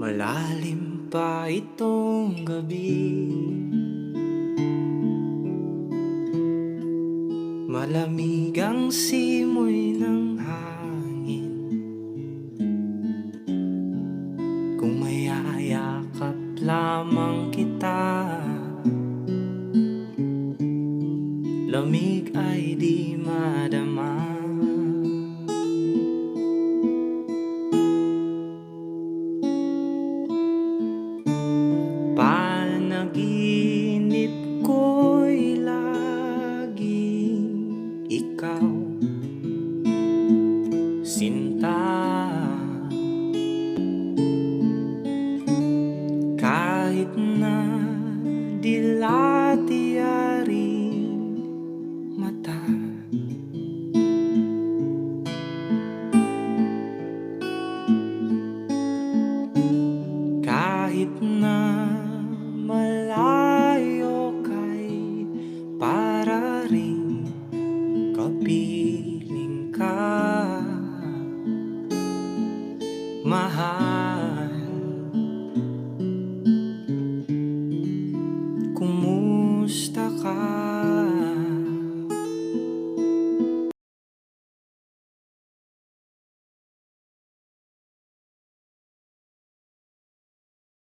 Malalim pa itong gabi. Malamig ang simoy ng hangin. Kung mayayakap lamang kita Lamig ay di madama ikaw. Sinta. Kahit na dilati aring mata. Kahit na mapiling ka. Mahal